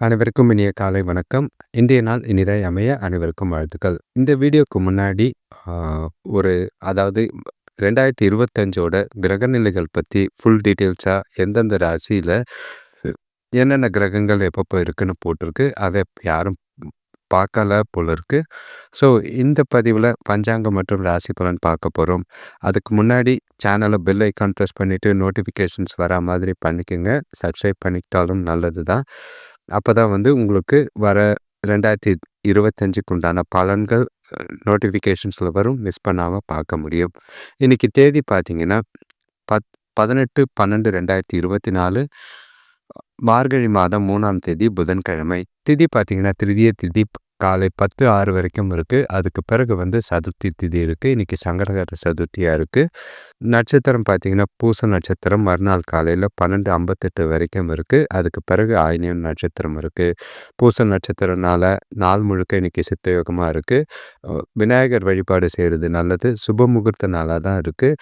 அனைவருக்கும் இனிய காலை வணக்கம். இன்றைய நாள் இனிதாய் அமைய அனைவருக்கும் வாழ்த்துக்கள். இந்த வீடியோக்கு முன்னாடி ஒரு அதாவது 2025ஓட கிரகநிலைகள் பற்றி ஃபுல் டீட்டெயில்ஸாக எந்தெந்த ராசியில் என்னென்ன கிரகங்கள் எப்பப்போ இருக்குன்னு போட்டிருக்கு. அதை யாரும் பார்க்கல போல இருக்கு. ஸோ இந்த பதிவில் பஞ்சாங்கம் மற்றும் ராசி பலன் பார்க்க போகிறோம் அதுக்கு முன்னாடி சேனலை பெல் ஐக்கான் ப்ரெஸ் பண்ணிவிட்டு நோட்டிஃபிகேஷன்ஸ் வரா மாதிரி பண்ணிக்கோங்க. சப்ஸ்கிரைப் பண்ணிக்கிட்டாலும் நல்லது தான். அப்போ தான் வந்து உங்களுக்கு வர ரெண்டாயிரத்தி இருபத்தஞ்சுக்கு உண்டான பலன்கள் நோட்டிஃபிகேஷன்ஸில் வரும். மிஸ் பண்ணாமல் பார்க்க முடியும். இன்றைக்கி தேதி பார்த்தீங்கன்னா பத் பதினெட்டு பன்னெண்டு ரெண்டாயிரத்தி இருபத்தி நாலு மார்கழி மாதம் மூணாம் தேதி புதன்கிழமை. திதி பார்த்தீங்கன்னா திருதிய திதி காலை பத்து ஆறு வரைக்கும் இருக்குது அதுக்கு பிறகு வந்து சதுர்த்தி திதி இருக்குது இன்றைக்கி சங்கடகர சதுர்த்தியாக இருக்குது நட்சத்திரம் பார்த்திங்கன்னா பூச நட்சத்திரம் மறுநாள் காலையில் பன்னெண்டு ஐம்பத்தெட்டு வரைக்கும் இருக்குது அதுக்கு பிறகு ஆயினியம் நட்சத்திரம் இருக்குது பூச நட்சத்திரனால நாள் முழுக்க இன்றைக்கி சித்தயோகமாக இருக்குது விநாயகர் வழிபாடு செய்கிறது நல்லது. சுப முகூர்த்த நாளாக தான் இருக்குது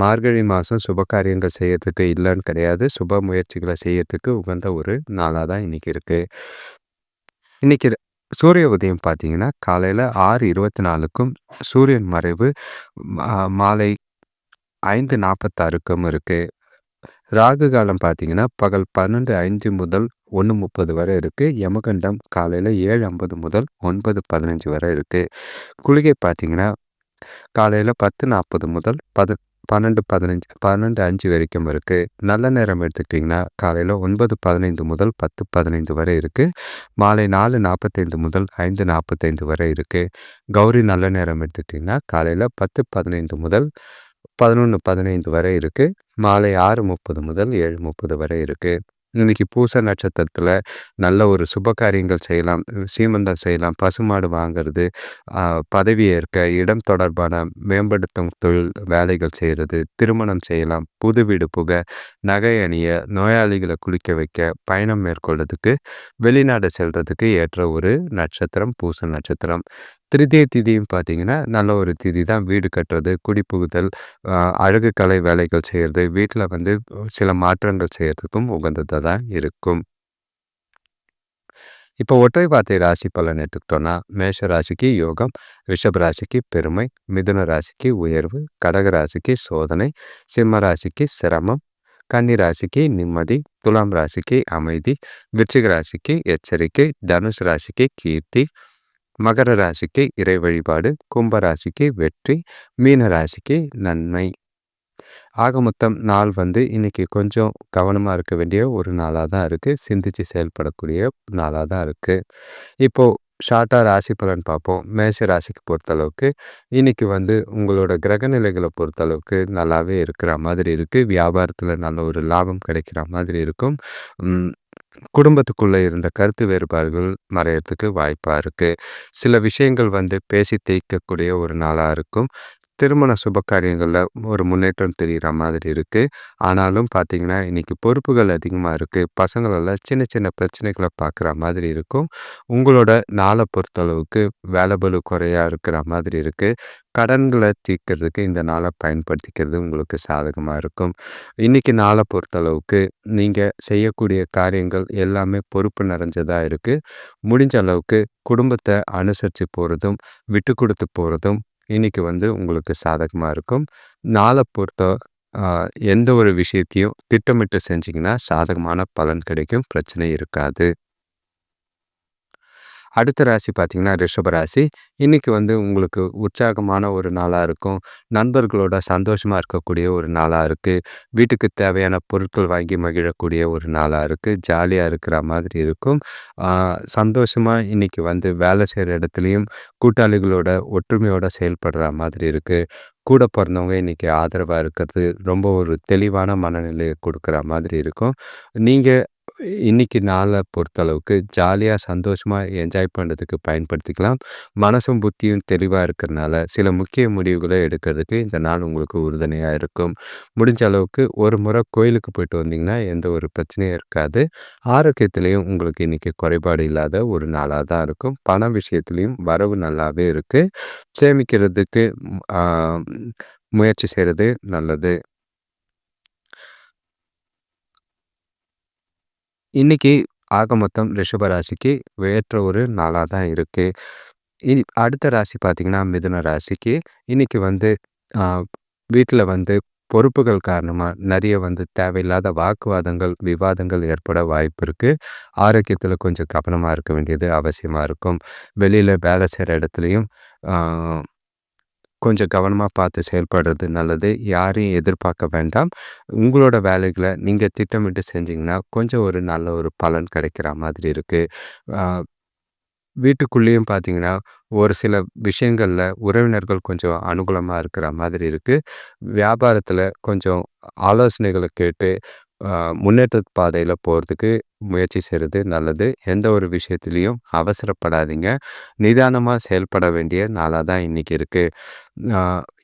மார்கழி மாதம் சுப காரியங்கள் செய்யறதுக்கு இல்லைன்னு கிடையாது. சுப முயற்சிகளை செய்யறதுக்கு உகந்த ஒரு நாளாக தான் இன்றைக்கி இருக்குது இன்றைக்கி சூரிய உதயம் பார்த்தீங்கன்னா காலையில் ஆறு இருபத்தி நாலுக்கும் சூரியன் மறைவு மாலை ஐந்து நாற்பத்தாறுக்கும் இருக்குது ராகு காலம் பார்த்தீங்கன்னா பகல் பன்னெண்டு ஐந்து முதல் ஒன்று முப்பது வரை இருக்குது யமகண்டம் காலையில் ஏழு ஐம்பது முதல் ஒன்பது பதினஞ்சு வரை இருக்குது குளிகை பார்த்தீங்கன்னா காலையில் பத்து நாற்பது முதல் பது பன்னெண்டு பதினஞ்சு பன்னெண்டு அஞ்சு வரைக்கும் இருக்குது நல்ல நேரம் எடுத்துக்கிட்டிங்கன்னா காலையில் ஒன்பது பதினைந்து முதல் பத்து பதினைந்து வரை இருக்குது மாலை நாலு நாற்பத்தைந்து முதல் ஐந்து நாற்பத்தைந்து வரை இருக்குது கௌரி நல்ல நேரம் எடுத்துக்கிட்டிங்கன்னா காலையில் பத்து பதினைந்து முதல் பதினொன்று பதினைந்து வரை இருக்குது மாலை ஆறு முப்பது முதல் ஏழு முப்பது வரை இருக்குது இன்னைக்கு பூச நட்சத்திரத்தில் நல்ல ஒரு சுப காரியங்கள் செய்யலாம். சீமந்தம் செய்யலாம். பசுமாடு வாங்கிறது பதவி ஏற்க இடம் தொடர்பான மேம்படுத்தும் தொழில் வேலைகள் செய்கிறது திருமணம் செய்யலாம். புது வீடு புக நகை அணிய நோயாளிகளை குளிக்க வைக்க பயணம் மேற்கொள்றதுக்கு வெளிநாடு செல்றதுக்கு ஏற்ற ஒரு நட்சத்திரம் பூச நட்சத்திரம். திருதிய திதியும் பார்த்தீங்கன்னா நல்ல ஒரு திதி தான் வீடு கட்டுறது குடிப்புகுதல் அழகு கலை வேலைகள் செய்கிறது வீட்டில் வந்து சில மாற்றங்கள் செய்கிறதுக்கும் உகந்ததாக தான் இருக்கும். இப்போ ஒற்றை வார்த்தை ராசி பலன் எடுத்துக்கிட்டோன்னா மேஷ ராசிக்கு யோகம் ரிஷப ராசிக்கு பெருமை மிதுன ராசிக்கு உயர்வு கடக ராசிக்கு சோதனை சிம்ம ராசிக்கு சிரமம் கன்னி ராசிக்கு நிம்மதி துலாம் ராசிக்கு அமைதி விருச்சிக ராசிக்கு எச்சரிக்கை தனுஷ் ராசிக்கு கீர்த்தி மகர ராசிக்கு இறை வழிபாடு கும்ப ராசிக்கு வெற்றி மீன ராசிக்கு நன்மை. ஆக மொத்தம் நாள் வந்து இன்றைக்கி கொஞ்சம் கவனமாக இருக்க வேண்டிய ஒரு நாளாக தான் இருக்குது சிந்தித்து செயல்படக்கூடிய நாளாக தான் இருக்குது இப்போது ஷார்ட்டாக ராசி பலன் பார்ப்போம். மேஷ ராசிக்கு பொறுத்தளவுக்கு இன்றைக்கி வந்து உங்களோட கிரக நிலைகளை பொறுத்தளவுக்கு நல்லாவே இருக்கிற மாதிரி இருக்குது வியாபாரத்தில் நல்ல ஒரு லாபம் கிடைக்கிற மாதிரி இருக்கும். குடும்பத்துக்குள்ளே இருந்த கருத்து வேறுபாடுகள் மறையறதுக்கு வாய்ப்பாக இருக்குது சில விஷயங்கள் வந்து பேசி தேய்க்கக்கூடிய ஒரு நாளாக இருக்கும். திருமண சுப காரியங்களில் ஒரு முன்னேற்றம் தெரிகிற மாதிரி இருக்குது ஆனாலும் பார்த்தீங்கன்னா இன்றைக்கி பொறுப்புகள் அதிகமாக இருக்குது பசங்களெல்லாம் சின்ன சின்ன பிரச்சனைகளை பார்க்குற மாதிரி இருக்கும். உங்களோட நாளை பொறுத்தளவுக்கு வேலை பலு குறையாக இருக்கிற மாதிரி இருக்குது கடன்களை தீர்க்கறதுக்கு இந்த நாளை பயன்படுத்திக்கிறது உங்களுக்கு சாதகமாக இருக்கும். இன்றைக்கி நாளை பொறுத்தளவுக்கு நீங்கள் செய்யக்கூடிய காரியங்கள் எல்லாமே பொறுப்பு நிறைஞ்சதாக இருக்குது முடிஞ்ச அளவுக்கு குடும்பத்தை அனுசரித்து போகிறதும் விட்டு கொடுத்து போகிறதும் இன்றைக்கி வந்து உங்களுக்கு சாதகமாக இருக்கும். நாளை பொறுத்த எந்த ஒரு விஷயத்தையும் திட்டமிட்டு செஞ்சிங்கன்னா சாதகமான பலன் கிடைக்கும். பிரச்சனை இருக்காது. அடுத்த ராசி பார்த்திங்கன்னா ரிஷப ராசி. இன்றைக்கி வந்து உங்களுக்கு உற்சாகமான ஒரு நாளாக இருக்கும். நண்பர்களோட சந்தோஷமாக இருக்கக்கூடிய ஒரு நாளாக இருக்குது வீட்டுக்கு தேவையான பொருட்கள் வாங்கி மகிழக்கூடிய ஒரு நாளாக இருக்குது ஜாலியாக இருக்கிற மாதிரி இருக்கும். சந்தோஷமாக இன்றைக்கி வந்து வேலை செய்கிற இடத்துலையும் கூட்டாளிகளோட ஒற்றுமையோடு செயல்படுற மாதிரி இருக்குது கூட பிறந்தவங்க இன்றைக்கி ஆதரவாக இருக்கிறது ரொம்ப ஒரு தெளிவான மனநிலையை கொடுக்குற மாதிரி இருக்கும். நீங்கள் இன்னைக்கு நாளை பொறுத்தளவுக்கு ஜாலியாக சந்தோஷமாக என்ஜாய் பண்ணுறதுக்கு பயன்படுத்திக்கலாம். மனசும் புத்தியும் தெளிவாக இருக்கிறனால சில முக்கிய முடிவுகளை எடுக்கிறதுக்கு இந்த நாள் உங்களுக்கு உறுதுணையாக இருக்கும். முடிஞ்ச அளவுக்கு ஒரு முறை கோயிலுக்கு போயிட்டு வந்தீங்கன்னா எந்த ஒரு பிரச்சனையும் இருக்காது. ஆரோக்கியத்துலேயும் உங்களுக்கு இன்றைக்கி குறைபாடு இல்லாத ஒரு நாளாக தான் இருக்கும். பண விஷயத்துலேயும் வரவு நல்லாவே இருக்குது சேமிக்கிறதுக்கு முயற்சி செய்கிறது நல்லது. இன்னைக்கு ஆக மொத்தம் ரிஷப ராசிக்கு வேற்ற ஒரு நாளாக தான் இருக்குது இனி அடுத்த ராசி பார்த்திங்கன்னா மிதுன ராசிக்கு. இன்றைக்கி வந்து வீட்டில் வந்து பொறுப்புகள் காரணமாக நிறைய வந்து தேவையில்லாத வாக்குவாதங்கள் விவாதங்கள் ஏற்பட வாய்ப்பு இருக்குது ஆரோக்கியத்தில் கொஞ்சம் கவனமாக இருக்க வேண்டியது அவசியமாக இருக்கும். வெளியில் வேலை செய்கிற இடத்துலையும் கொஞ்சம் கவனமாக பார்த்து செயல்படுறது நல்லது. யாரையும் எதிர்பார்க்க வேண்டாம். உங்களோட வேலைகளை நீங்கள் திட்டமிட்டு செஞ்சிங்கன்னா கொஞ்சம் ஒரு நல்ல ஒரு பலன் கிடைக்கிற மாதிரி இருக்குது வீட்டுக்குள்ளேயும் பார்த்தீங்கன்னா ஒரு சில விஷயங்களில் உறவினர்கள் கொஞ்சம் அனுகூலமாக இருக்கிற மாதிரி இருக்குது வியாபாரத்தில் கொஞ்சம் ஆலோசனைகளை கேட்டு முன்னேற்ற பாதையில் போகிறதுக்கு முயற்சி செய்கிறது நல்லது. எந்த ஒரு விஷயத்துலேயும் அவசரப்படாதீங்க. நிதானமாக செயல்பட வேண்டிய நாளாக தான் இன்றைக்கி இருக்குது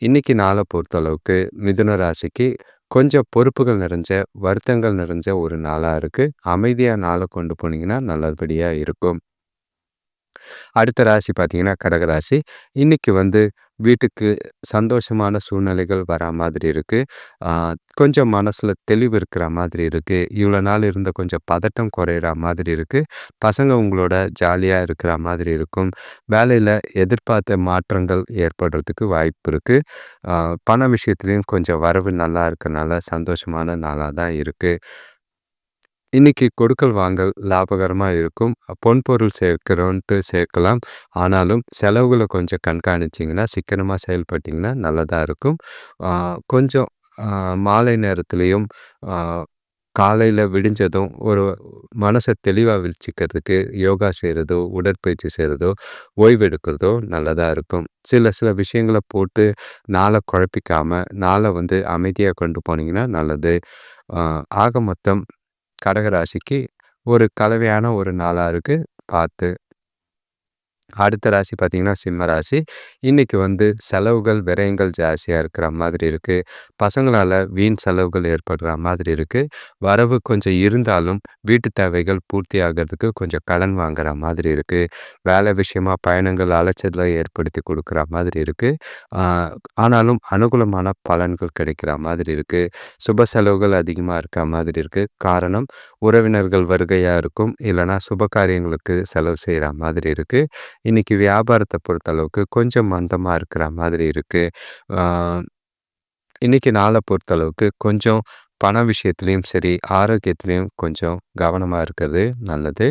இன்றைக்கி நாளை பொறுத்தளவுக்கு மிதுன ராசிக்கு கொஞ்சம் பொறுப்புகள் நிறைஞ்ச வருத்தங்கள் நிறைஞ்ச ஒரு நாளாக இருக்குது அமைதியாக நாளை கொண்டு போனீங்கன்னா நல்லபடியாக இருக்கும். அடுத்த ராசி பார்த்தீங்கன்னா கடகராசி இன்றைக்கி வந்து வீட்டுக்கு சந்தோஷமான சூழ்நிலைகள் வரா மாதிரி இருக்குது கொஞ்சம் மனசில் தெளிவு இருக்கிற மாதிரி இருக்குது இவ்வளோ நாள் இருந்த கொஞ்சம் பதட்டம் குறையிற மாதிரி இருக்குது பசங்க உங்களோட ஜாலியாக இருக்கிற மாதிரி இருக்கும். வேலையில் எதிர்பார்த்த மாற்றங்கள் ஏற்படுறதுக்கு வாய்ப்பு இருக்குது பண விஷயத்துலேயும் கொஞ்சம் வரவு நல்லா இருக்கனால சந்தோஷமான நாளாக தான் இருக்குது இன்னைக்கு கொடுக்கல் வாங்கல் லாபகரமாக இருக்கும். பொன்பொருள் சேர்க்கிறோன்ட்டு சேர்க்கலாம். ஆனாலும் செலவுகளை கொஞ்சம் கண்காணிச்சிங்கன்னா சிக்கனமாக செயல்பட்டிங்கன்னா நல்லதாக இருக்கும். கொஞ்சம் மாலை நேரத்துலேயும் காலையில் விடிஞ்சதும் ஒரு மனசை தெளிவாக வச்சுக்கிறதுக்கு யோகா செய்கிறதோ உடற்பயிற்சி செய்கிறதோ ஓய்வெடுக்கிறதோ நல்லதாக இருக்கும். சில சில விஷயங்களை போட்டு நாளை குழப்பிக்காமல் நாளை வந்து அமைதியாக கொண்டு போனீங்கன்னா நல்லது. ஆக மொத்தம் கடகராசிக்கு ஒரு கலவையான ஒரு நாளாக இருக்குது பார்த்து அடுத்த ராசி பார்த்திங்கன்னா சிம்ம ராசி. இன்றைக்கி வந்து செலவுகள் விரயங்கள் ஜாஸ்தியாக இருக்கிற மாதிரி இருக்குது பசங்களால் வீண் செலவுகள் ஏற்படுற மாதிரி இருக்குது வரவு கொஞ்சம் இருந்தாலும் வீட்டு தேவைகள் பூர்த்தி ஆகிறதுக்கு கொஞ்சம் கடன் வாங்குற மாதிரி இருக்குது வேலை விஷயமாக பயணங்கள் அலைச்சலை ஏற்படுத்தி கொடுக்குற மாதிரி இருக்குது ஆனாலும் அனுகூலமான பலன்கள் கிடைக்கிற மாதிரி இருக்குது சுப செலவுகள் அதிகமாக இருக்கிற மாதிரி இருக்குது காரணம் உறவினர்கள் வருகையாக இருக்கும். இல்லைனா சுப காரியங்களுக்கு செலவு செய்கிற மாதிரி இருக்குது இன்னைக்கு வியாபாரத்தை பொறுத்தளவுக்கு கொஞ்சம் மந்தமாக இருக்கிற மாதிரி இருக்குது இன்னைக்கு நாளை பொறுத்தளவுக்கு கொஞ்சம் பண விஷயத்துலேயும் சரி ஆரோக்கியத்துலேயும் கொஞ்சம் கவனமாக இருக்கிறது நல்லது.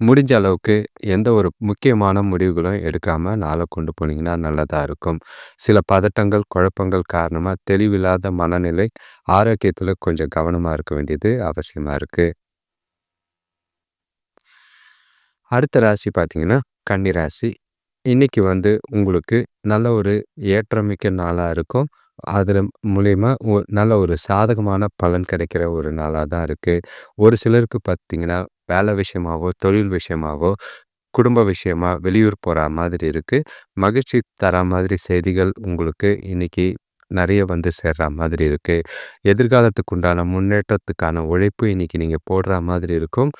முடிஞ்ச அளவுக்கு எந்த ஒரு முக்கியமான முடிவுகளும் எடுக்காமல் நாளை கொண்டு போனீங்கன்னா நல்லதாக இருக்கும். சில பதட்டங்கள் குழப்பங்கள் காரணமாக தெளிவில்லாத மனநிலை ஆரோக்கியத்தில் கொஞ்சம் கவனமாக இருக்க வேண்டியது அவசியமாக இருக்குது அடுத்த ராசி பார்த்தீங்கன்னா கன்னி ராசி. இன்றைக்கி வந்து உங்களுக்கு நல்ல ஒரு ஏற்றமிக்க நாளாக இருக்கும். அதில் மூலயமா நல்ல ஒரு சாதகமான பலன் கிடைக்கிற ஒரு நாளாக தான் இருக்குது ஒரு சிலருக்கு பார்த்தீங்கன்னா வேலை விஷயமாவோ தொழில் விஷயமாவோ குடும்ப விஷயமா வெளியூர் போகிற மாதிரி இருக்குது மகிழ்ச்சி தர மாதிரி செய்திகள் உங்களுக்கு இன்றைக்கி நிறைய வந்து சேர்ற மாதிரி இருக்குது எதிர்காலத்துக்கு உண்டான முன்னேற்றத்துக்கான உழைப்பு இன்றைக்கி நீங்கள் போடுற மாதிரி இருக்கும்.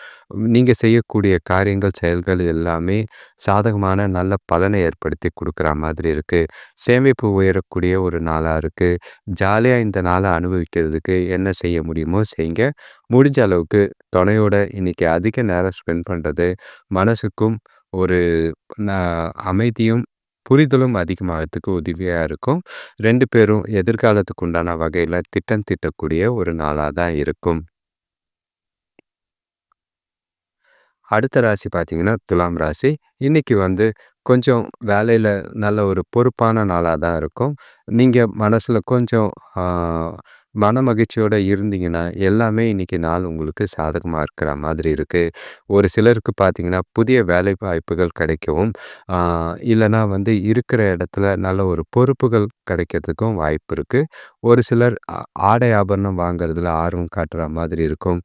நீங்கள் செய்யக்கூடிய காரியங்கள் செயல்கள் எல்லாமே சாதகமான நல்ல பலனை ஏற்படுத்தி கொடுக்குற மாதிரி இருக்குது சேமிப்பு உயரக்கூடிய ஒரு நாளாக இருக்குது ஜாலியாக இந்த நாளை அனுபவிக்கிறதுக்கு என்ன செய்ய முடியுமோ செய்யுங்க முடிஞ்ச அளவுக்கு துணையோட இன்றைக்கி அதிக நேரம் ஸ்பெண்ட் பண்ணுறது மனசுக்கும் ஒரு அமைதியும் புரிதலும் அதிகமாகிறதுக்கு உதவியாக இருக்கும். ரெண்டு பேரும் எதிர்காலத்துக்கு உண்டான வகையில் திட்டம் திட்டக்கூடிய ஒரு நாளாக தான் இருக்கும். அடுத்த ராசி பார்த்திங்கன்னா துலாம் ராசி. இன்னைக்கு வந்து கொஞ்சம் வேலையில் நல்ல ஒரு பொறுப்பான நாளாக தான் இருக்கும். நீங்கள் மனசில் கொஞ்சம் மன மகிழ்ச்சியோடு இருந்தீங்கன்னா எல்லாமே இன்றைக்கி நாள் உங்களுக்கு சாதகமாக இருக்கிற மாதிரி இருக்குது ஒரு சிலருக்கு பார்த்திங்கன்னா புதிய வேலை வாய்ப்புகள் கிடைக்கவும் இல்லைனா வந்து இருக்கிற இடத்துல நல்ல ஒரு பொறுப்புகள் கிடைக்கிறதுக்கும் வாய்ப்பு இருக்குது ஒரு சிலர் ஆடை ஆபரணம் வாங்குறதுல ஆர்வம் காட்டுற மாதிரி இருக்கும்.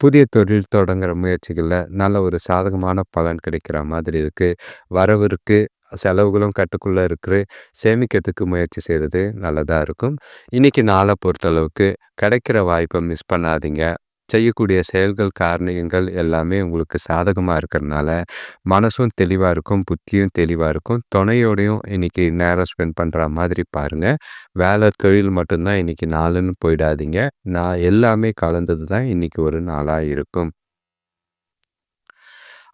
புதிய தொழில் தொடங்குற முயற்சிகளில் நல்ல ஒரு சாதகமான பலன் கிடைக்கிற மாதிரி இருக்குது வரவு இருக்குது செலவுகளும் கட்டுக்குள்ளே இருக்கிற சேமிக்கிறதுக்கு முயற்சி செய்கிறது நல்லதாக இருக்கும் இன்றைக்கி நாளை பொறுத்தளவுக்கு கிடைக்கிற வாய்ப்பை மிஸ் பண்ணாதீங்க செய்யக்கூடிய செயல்கள், காரணியங்கள் எல்லாமே உங்களுக்கு சாதகமாக இருக்கிறனால, மனசும் தெளிவாக இருக்கும், புத்தியும் தெளிவாக இருக்கும். துணையோடையும் இன்னைக்கு நேரம் ஸ்பெண்ட் பண்ணுற மாதிரி பாருங்கள் வேலை, தொழில் மட்டும்தான் இன்றைக்கி நாளுன்னு போயிடாதீங்க. நான் எல்லாமே கலந்தது தான் இன்றைக்கி ஒரு நாளாக இருக்கும்.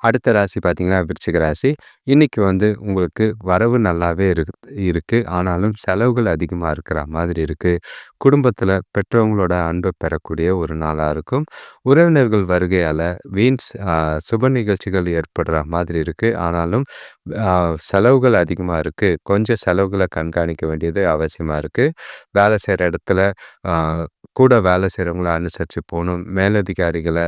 அடுத்த ராசி பார்த்தீங்கன்னா, விருச்சிக ராசி. இன்றைக்கி வந்து உங்களுக்கு வரவு நல்லாவே இருக்கு. இருக்குது ஆனாலும் செலவுகள் அதிகமாக இருக்கிற மாதிரி இருக்குது குடும்பத்தில் பெற்றவங்களோட அன்பை பெறக்கூடிய ஒரு நாளாக இருக்கும். உறவினர்கள் வருகையால் வீண்ஸ் சுப நிகழ்ச்சிகள் ஏற்படுற மாதிரி இருக்குது ஆனாலும் செலவுகள் அதிகமாக இருக்குது கொஞ்சம் செலவுகளை கண்காணிக்க வேண்டியது அவசியமாக இருக்குது வேலை செய்கிற இடத்துல கூட வேலை செய்கிறவங்கள அனுசரித்து போகணும். மேலதிகாரிகளை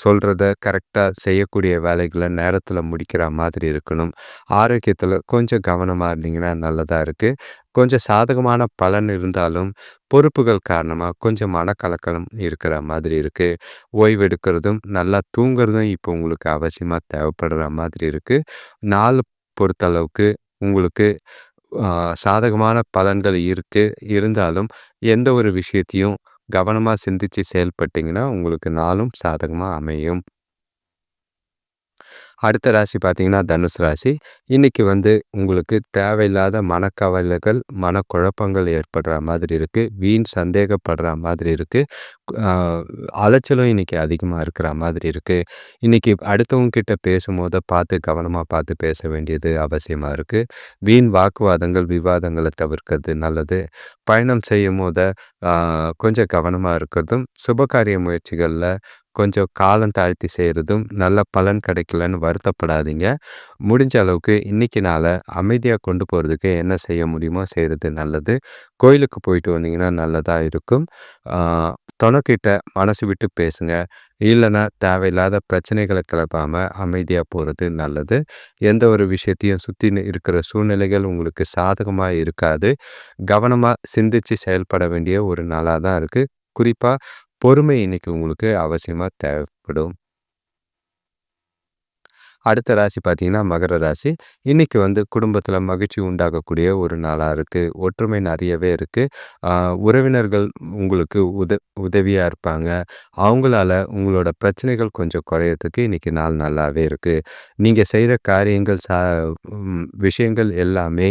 சொல்கிறத கரெக்டாக செய்யக்கூடிய வேலைகள் நேரத்தில் முடிக்கிற மாதிரி இருக்கணும். ஆரோக்கியத்தில் கொஞ்சம் கவனமாக இருந்தீங்கன்னா நல்லதாக இருக்குது கொஞ்சம் சாதகமான பலன் இருந்தாலும், பொறுப்புகள் காரணமாக கொஞ்சம் மனக்கலக்கம் இருக்கிற மாதிரி இருக்குது ஓய்வெடுக்கிறதும் நல்லா தூங்குறதும் இப்போ உங்களுக்கு அவசியமாக தேவைப்படுற மாதிரி இருக்குது நாள் பொறுத்தளவுக்கு உங்களுக்கு சாதகமான பலன்கள் இருக்குது இருந்தாலும் எந்த ஒரு விஷயத்தையும் கவனமாக சிந்தித்து செயல்பட்டிங்கன்னா உங்களுக்கு நாளும் சாதகமாக அமையும். அடுத்த ராசி பார்த்தீங்கன்னா, தனுசு ராசி. இன்னைக்கு வந்து உங்களுக்கு தேவையில்லாத மனக்கவலைகள், மனக்குழப்பங்கள் ஏற்படுற மாதிரி இருக்குது வீண் சந்தேகப்படுற மாதிரி இருக்குது அலைச்சலும் இன்னைக்கு அதிகமாக இருக்கிற மாதிரி இருக்குது இன்னைக்கு அடுத்தவங்க கிட்ட பேசும்போது பார்த்து கவனமாக பார்த்து பேச வேண்டியது அவசியமாக இருக்குது வீண் வாக்குவாதங்கள், விவாதங்களை தவிர்க்கிறது நல்லது. பயணம் செய்யும் போது கொஞ்சம் கவனமாக இருக்கிறதும், சுபகாரிய முயற்சிகளில் கொஞ்சம் காலம் தாழ்த்தி செய்கிறதும் நல்ல பலன் கிடைக்கலன்னு வருத்தப்படாதீங்க. முடிஞ்ச அளவுக்கு இன்றைக்கி நாள அமைதியாக கொண்டு போகிறதுக்கு என்ன செய்ய முடியுமோ செய்கிறது நல்லது. கோயிலுக்கு போயிட்டு வந்தீங்கன்னா நல்லதாக இருக்கும். தொலைக்கிட்ட மனசு விட்டு பேசுங்க. இல்லைன்னா தேவையில்லாத பிரச்சனைகளை கிளப்பாம அமைதியாக போகிறது நல்லது. எந்த ஒரு விஷயத்தையும் சுற்றி இருக்கிற சூழ்நிலைகள் உங்களுக்கு சாதகமாக இருக்காது. கவனமாக சிந்திச்சு செயல்பட வேண்டிய ஒரு நாளாக தான் இருக்குது குறிப்பாக பொறுமை இன்னைக்கு உங்களுக்கு அவசியமாக தேவைப்படும். அடுத்த ராசி பார்த்தீங்கன்னா, மகர ராசி. இன்னைக்கு வந்து குடும்பத்தில் மகிழ்ச்சி உண்டாகக்கூடிய ஒரு நாளாக இருக்குது ஒற்றுமை நிறையவே இருக்குது உறவினர்கள் உங்களுக்கு உத உதவியாக இருப்பாங்க. அவங்களால உங்களோட பிரச்சனைகள் கொஞ்சம் குறையறதுக்கு இன்றைக்கி நாள் நல்லாவே இருக்குது நீங்கள் செய்கிற காரியங்கள் சா விஷயங்கள் எல்லாமே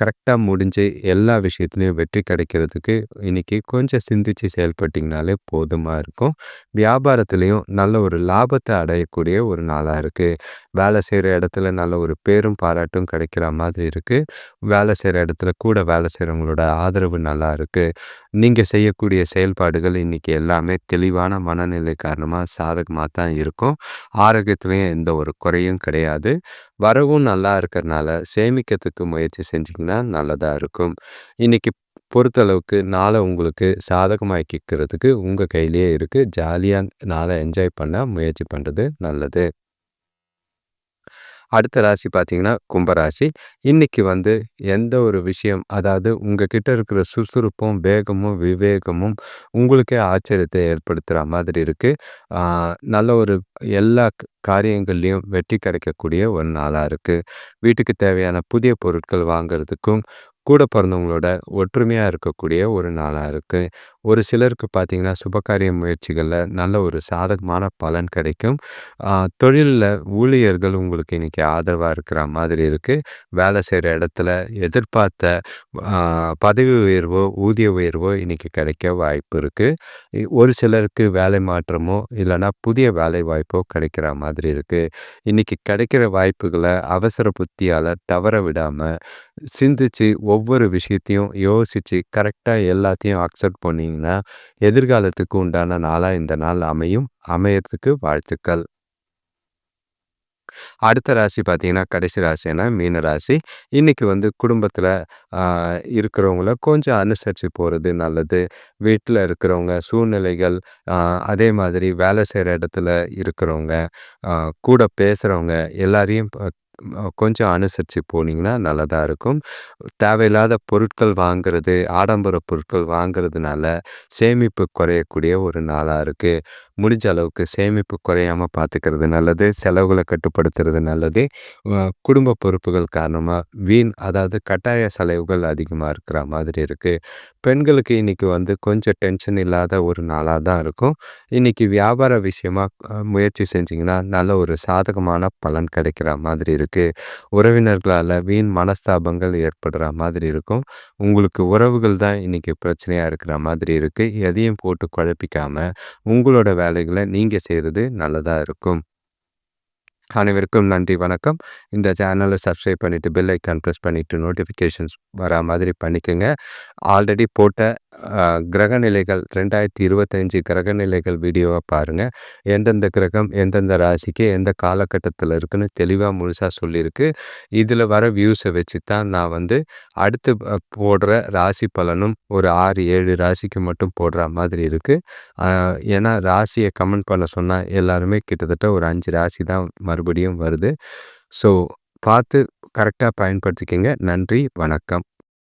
கரெக்டாக முடிஞ்சு எல்லா விஷயத்துலையும் வெற்றி கிடைக்கிறதுக்கு இன்னைக்கு கொஞ்சம் சிந்தித்து செயல்பட்டிங்கனாலே போதுமாக இருக்கும். வியாபாரத்துலேயும் நல்ல ஒரு லாபத்தை அடையக்கூடிய ஒரு நாளாக இருக்குது வேலை செய்கிற இடத்துல நல்ல ஒரு பேரும், பாராட்டும் கிடைக்கிற மாதிரி இருக்குது வேலை செய்கிற இடத்துல கூட வேலை செய்கிறவங்களோட ஆதரவு நல்லா இருக்குது நீங்கள் செய்யக்கூடிய செயல்பாடுகள் இன்னைக்கு எல்லாமே தெளிவான மனநிலை காரணமாக சாதகமாக தான் இருக்கும். ஆரோக்கியத்துலேயும் எந்த ஒரு குறையும் கிடையாது. வரவும் நல்லா இருக்கிறனால சேமிக்கிறதுக்கு முயற்சி செஞ்சிங்கன்னா நல்லதாக இருக்கும். இன்றைக்கி பொறுத்தளவுக்கு நாளை உங்களுக்கு சாதகமாக்கிக்கிறதுக்கு உங்கள் கையிலேயே இருக்குது ஜாலியாக நாளை என்ஜாய் பண்ண முயற்சி பண்ணுறது நல்லது. அடுத்த ராசி பார்த்தீங்கன்னா, கும்பராசி. இன்னைக்கு வந்து எந்த ஒரு விஷயம் அதாவது உங்கள் கிட்ட இருக்கிற சுறுசுறுப்பும், வேகமும், விவேகமும் உங்களுக்கே ஆச்சரியத்தை ஏற்படுத்துகிற மாதிரி இருக்குது நல்ல ஒரு எல்லா காரியங்கள்லையும் வெற்றி கிடைக்கக்கூடிய ஒரு நாளாக இருக்குது வீட்டுக்கு தேவையான புதிய பொருட்கள் வாங்குறதுக்கும், கூட பிறந்தவங்களோட ஒற்றுமையாக இருக்கக்கூடிய ஒரு நாளாக இருக்குது ஒரு சிலருக்கு பார்த்தீங்கன்னா, சுபகாரிய முயற்சிகளில் நல்ல ஒரு சாதகமான பலன் கிடைக்கும். தொழிலில் ஊழியர்கள் உங்களுக்கு இன்றைக்கி ஆதரவாக இருக்கிற மாதிரி இருக்குது வேலை செய்கிற இடத்துல எதிர்பார்த்த பதவி உயர்வோ, ஊதிய உயர்வோ இன்னைக்கு கிடைக்க வாய்ப்பு இருக்குது ஒரு சிலருக்கு வேலை மாற்றமோ, இல்லைனா புதிய வேலை வாய்ப்போ கிடைக்கிற மாதிரி இருக்குது இன்றைக்கி கிடைக்கிற வாய்ப்புகளை அவசர புத்தியால் தவற விடாமல் சிந்திச்சு ஒவ்வொரு விஷயத்தையும் யோசித்து கரெக்டாக எல்லாத்தையும் அக்செப்ட் பண்ணி பார்த்தீங்கன்னா எதிர்காலத்துக்கு உண்டான நாளா இந்த நாள் அமையும். அமையறதுக்கு வாழ்த்துக்கள். அடுத்த ராசி பார்த்தீங்கன்னா, கடைசி ராசின்னா மீன ராசி. இன்னைக்கு வந்து குடும்பத்தில் இருக்கிறவங்கள கொஞ்சம் அனுசரிச்சு போறது நல்லது. வீட்டில் இருக்கிறவங்க சூழ்நிலைகள், அதே மாதிரி வேலை செய்கிற இடத்துல இருக்கிறவங்க, கூட பேசுறவங்க எல்லாரையும் ப கொஞ்சம் அனுசரித்து போனீங்கன்னா நல்லதா இருக்கும். தேவையில்லாத பொருட்கள் வாங்குறது, ஆடம்பர பொருட்கள் வாங்குறதுனால சேமிப்பு குறையக்கூடிய ஒரு நாளாக இருக்குது முடிஞ்ச அளவுக்கு சேமிப்பு குறையாமல் பார்த்துக்கிறது நல்லது. செலவுகளை கட்டுப்படுத்துறது நல்லது. குடும்ப பொறுப்புகள் காரணமாக வீண் அதாவது கட்டாய செலவுகள் அதிகமாக இருக்கிற மாதிரி இருக்குது பெண்களுக்கு இன்னைக்கு வந்து கொஞ்சம் டென்ஷன் இல்லாத ஒரு நாளாக தான் இருக்கும். இன்னைக்கு வியாபார விஷயமாக முயற்சி செஞ்சிங்கன்னா நல்ல ஒரு சாதகமான பலன் கிடைக்கிற மாதிரி இருக்கு. உறவினர்களால் வீண் மனஸ்தாபங்கள் ஏற்படுற மாதிரி இருக்கும். உங்களுக்கு உறவுகள் தான் இன்னைக்கு பிரச்சனையாக இருக்கிற மாதிரி இருக்குது எதையும் போட்டு குழப்பிக்காமல் உங்களோட வேலைகளை நீங்கள் செய்கிறது நல்லதாக இருக்கும். அனைவருக்கும் நன்றி, வணக்கம். இந்த சேனலை சப்ஸ்கிரைப் பண்ணிவிட்டு பெல் ஐக்கான் ப்ரெஸ் பண்ணிவிட்டு நோட்டிஃபிகேஷன்ஸ் வரா மாதிரி பண்ணிக்கங்க. ஆல்ரெடி போட்ட கிரகநிலைகள் ரெண்டாயிரத்தி இருபத்தஞ்சி கிரகநிலைகள் வீடியோவை பாருங்கள் எந்தெந்த கிரகம், எந்தெந்த ராசிக்கு, எந்த காலகட்டத்தில் இருக்குன்னு தெளிவாக முழுசாக சொல்லியிருக்கு. இதில் வர வியூஸை வச்சு தான் நான் வந்து அடுத்து போடுற ராசி பலனும் ஒரு 6, 7 ராசிக்கு மட்டும் போடுற மாதிரி இருக்குது ஏன்னா ராசியை கமெண்ட் பண்ண சொன்னால் எல்லாருமே கிட்டத்தட்ட ஒரு அஞ்சு ராசி தான் மறுபடியும் வருது. ஸோ பார்த்து கரெக்டாக பயன்படுத்திக்கங்க. நன்றி, வணக்கம்.